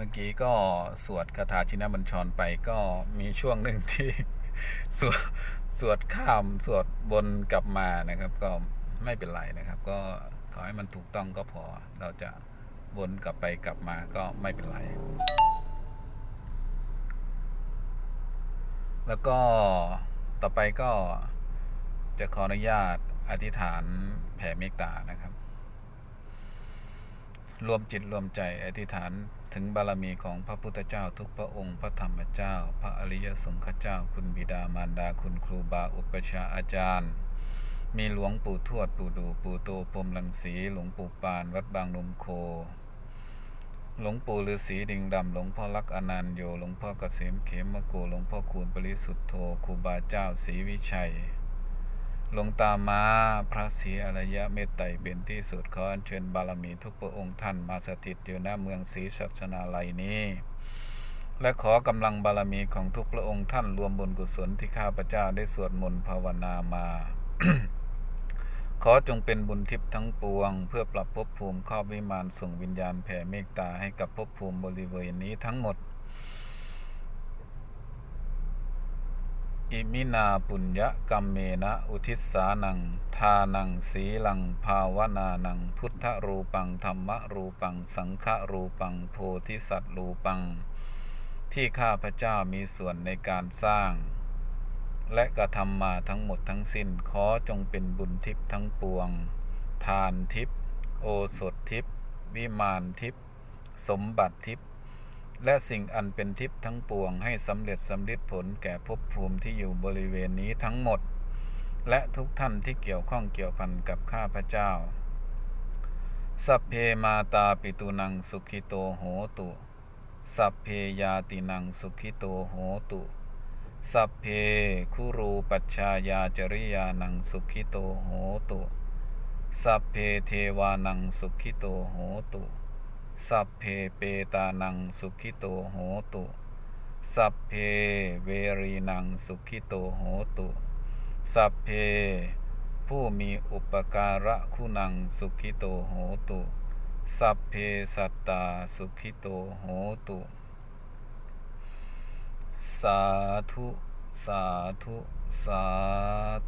เมื่อกี้ก็สวดคาถาชินบัญชรไปก็มีช่วงหนึ่งที่สวดสวดข้ามสวดบนกลับมานะครับ ก็ไม่เป็นไรนะครับ ก็ขอให้มันถูกต้องก็พอเราจะวนกลับไปกลับมาก็ไม่เป็นไร แล้วก็ต่อไปก็จะขออนุญาตอธิษฐานแผ่เมตตานะครับ รวมจิตรวมใจอธิษฐานถึงบารมีของพระพุทธเจ้าทุกพระองค์ พระธรรมเจ้า พระอริยสงฆ์เจ้า คุณบิดามารดาคุณครูบาอุปชฌาอาจารย์ มีหลวงปู่ทวดปู่ดูปู่โตพรมลังสีหลวงปู่ปานวัดบางนมโค หลวงปู่ฤาษีดิงดำหลวงพ่อลักอนันโยหลวงพ่อเกษมเขมมะโกหลวงพ่อคูณปริสุทธโธครูบาเจ้าศรีวิชัย หลวงตามาพระศรีอรยะเมตไตรเป็นที่สุดขออัญเชิญบารมีทุกพระองค์ท่านมาสถิตอยู่ณเมืองศรีสัชนาลัยนี้ และขอกำลังบารมีของทุกพระองค์ท่านรวมบุญกุศลที่ข้าพเจ้าได้สวดมนต์ภาวนามา ขอจงเป็นบุญทิพย์ทั้งปวง เพื่อปรับภพภูมิครอบวิมานส่งวิญญาณแผ่เมตตาให้กับภพภูมิบริเวณนี้ทั้งหมด อิมินาปุญญกรรมเมนะอุทิสานัง ทานังสีลัง ภาวนานัง พุทธรูปังธรรมรูปัง สังฆรูปัง โพธิสัตว์รูปัง ที่ข้าพเจ้ามีส่วนในการสร้าง และกระทำมาทั้งหมดทั้งสิ้น ขอจงเป็นบุญทิพย์ทั้งปวง ทานทิพย์โอสถทิพย์วิมานทิพย์สมบัติทิพย์ และสิ่งอันเป็นทิพย์ทั้งปวงให้สำเร็จสำฤทธิผลแก่ภพภูมิที่อยู่บริเวณนี้ทั้งหมด และทุกท่านที่เกี่ยวข้องเกี่ยวพันกับข้าพเจ้า สัพเพมาตาปิตุนังสุขิโตโหตุ สัพเพยาตินังสุขิโตโหตุ สัพเพคุรูปัชชายาจริยานังสุขิโตโหตุ สัพเพเทวานังสุขิโตโหตุ สัพเพเปตานังสุขิโตโหตุ สัพเพเวรีนังสุขิโตโหตุ สัพเพผู้มีอุปการะคุณังสุขิโตโหตุ สัพเพสัตตาสุขิโตโหตุ สาธุ สาธุ สาธ